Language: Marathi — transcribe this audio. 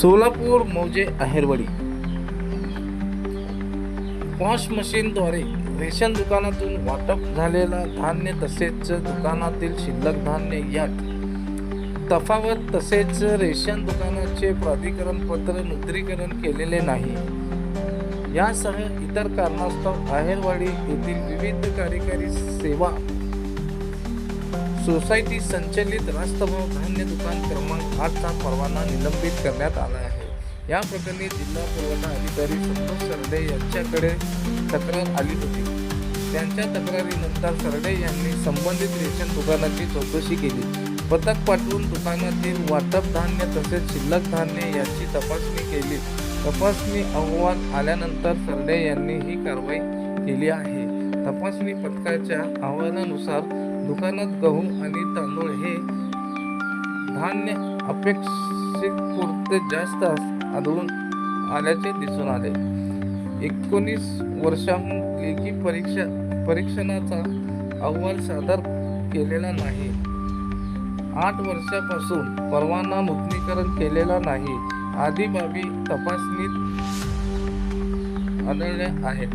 सोलापूर मौजे आहेरवाडी वॉश मशीनद्वारे रेशन दुकानातून वाटप झालेला धान्य तसेच दुकानातील शिल्लक धान्य यात तफावत तसेच रेशन दुकानाचे प्राधिकरण पत्र मुद्रीकरण केलेले नाही. यासह इतर कारणास्तव आहेरवाडी येथील विविध कार्यकारी सेवा सोसायटी संचलित रास्तभाव धान्य दुकान क्रमांक आठचा परवाना निलंबित करण्यात आला आहे. या प्रकरणी जिल्हा पुरवठा अधिकारी संतोष सरडे यांच्याकडे तक्रार आली होती. त्यांच्या तक्रारीनंतर सरडे यांनी संबंधित रेशन दुकानाची चौकशी केली. पथक पाठवून दुकानातील वाटप धान्य तसेच शिल्लक धान्य याची तपासणी केली. तपासणी अहवाल आल्यानंतर सरडे यांनी ही कारवाई केली आहे. तपासणी पथकाच्या अहवालानुसार दुकानात गहू आणि तांदूळ हे धान्य अपेक्षेपुरते जास्त आढळून आल्याचे दिसून आले. एकोणीस वर्षाहून लेखी परीक्षा परीक्षणाचा अहवाल सादर केलेला नाही. आठ वर्षापासून परवाना नूतनीकरण केलेला नाही. आदी बाबी तपासणीत आढळल्या आहेत.